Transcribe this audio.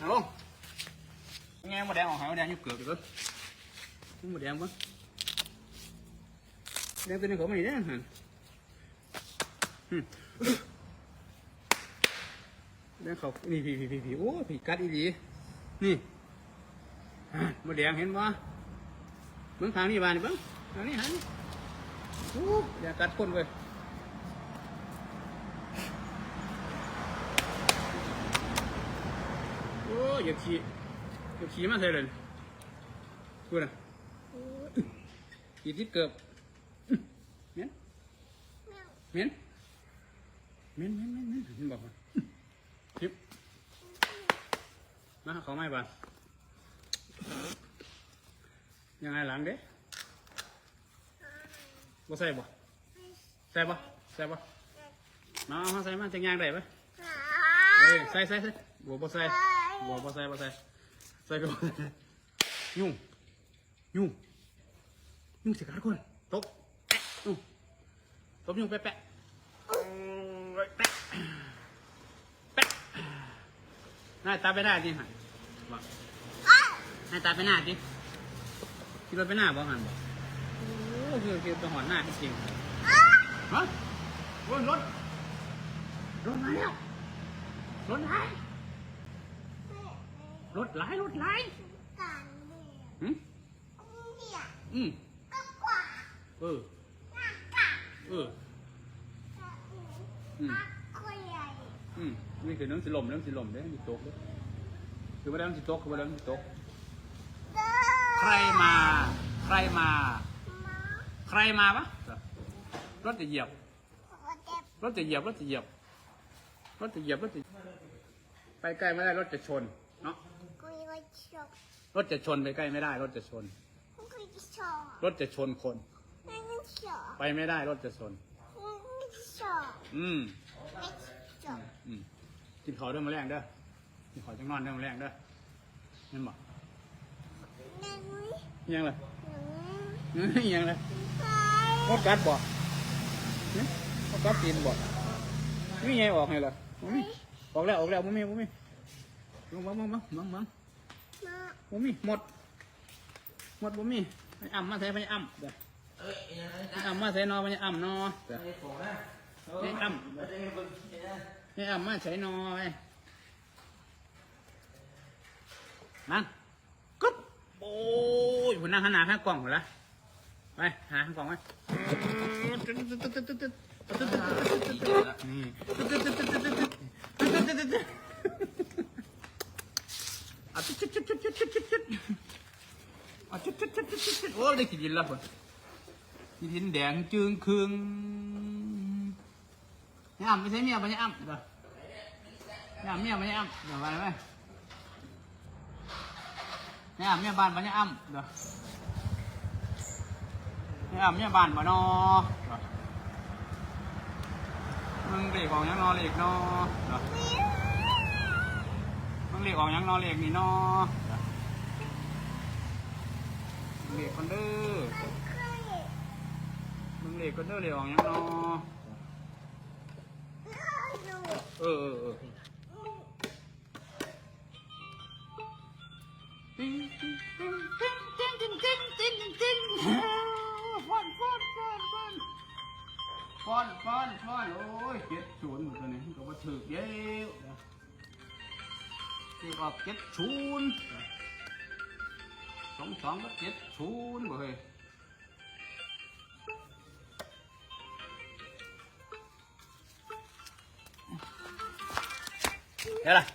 Được không? Nghe mà đeo hỏi đeo như cược được không mà đeo quá. Đeo tên khổ mày đấy hả? Đeo khóc, đi gì gì gì đi, ô, thì cắt đi gì? Nì. À, mà đeo hiện quá. Bứng thang đi bà đi bứng Thang đi hắn Đeo cắt con rồi ย่ากัดคนเว้ยโอ้ยอย่าขี่อย่าขี่มาใส่เลยกูนะขี่ทิพย์เกือบเมียนเมียนเมียนเมียนเมียนเมียนเห็นบอกว่าทิพย์มาเขาไม่บ้านยังไงหลังเด้บ่ใส่บ่ใส่บ่ใส่บ่มาเอามาใส่มาจะยางได้ปะเฮ้ยใส่ใส่ใส่บัวบ่ใส่ บัวบ่ใส่บ่ใส่ใส่ก็บ่ใส่ยุ่งยุ่งยุ่งสิกัดคนตบแปะยุ่งตบยุ่งแปะแปะโอ้ยแปะแปะหน้าตาไปหน้าดิหันบอกหน้าตาไปหน้าดิคิดว่าไปหน้าบ่หันบ่โอ้คือคือไปหอนหน้าจริงๆฮะโอ้ยรถรถมาแล้วรถไหน รถไหลายรถไหลายหืมอืมเออเอออืมอืมนี่คือน้ำสิลมน้ำสิลมเด้มีโต๊ะเด้คือว่าน้ำสิโต๊ะคือว่าน้ำสิโต๊ะใครมา ใครมา ใครมาปะรถจะเหยียบ รถจะเหยียบ รถจะเหยียบ รถจะเหยียบ รถจะ ไปใกล้ไม่ได้ รถจะชน เนาะ รถจะชนไปใกล้ไม่ได้ รถจะชนรถจะชนคนไปไม่ได้รถจะชนอืมอืมกินข้าวเรื่องมาแรงเด้อกินข้าวจังนอนเรื่องมาแรงเด้อเห็นบ่ยังเลยยังเลยมดกัดบ่เนี่ยมดกัดตีนบ่นี่ไงออกไงล่ะบ่มีออกแล้วออกแล้วมึงมีมึงมีมึงมึงมึงมึงมึงมึง มึงมีหมด หมดบ่มีไปอ่ำมาใส่ไปอ่ำเด้อไปอ่ำมาใส่นอไปอ่ำนอเด้อไปอ่ำนี่เอามาใส่หน่อยนั่งกึ๊บโอ้ยผมนั่งขนาดห้ากล่องหมดละไปหาห้ากล่องไว้ นี่ โอ้ได้กี่ดินแล้วคนกี่ดินแดงจึงคืงนี่อ่ำไม่ใช่เมียไม่ใช่อ่ำเดี๋ยวนี่อ่ำเมียไม่ใช่อ่ำเดี๋ยวไปไหมนี่อ่ำเมียบ้านไม่ใช่อ่ำเดี๋ยวนี่อ่ำเมียบ้านบ่นอเดี๋ยวมึงเรียกออกยังนอเรียกนอเดี๋ยวมึงเรียกออกยังนอเรียกนี่นอ เดี๋ยวมึงเรียกคอนเด้อมึงเรียกคอนเด้อเรียกออกยังนอเออเออเออติ๊งติ๊งติ๊งติ๊งติ๊งติ๊งติ๊งติ๊งติ๊งฟอนฟอนฟอนฟอนฟอนฟอนฟอนโอ้ยเจ็ดศูนย์หมดเลยนี่ก็มาถือเยอะถือออกเจ็ดศูนย์ องสองก็เจ็ดศูนย์บ่เฮ้ยเดี๋ยวล่ะ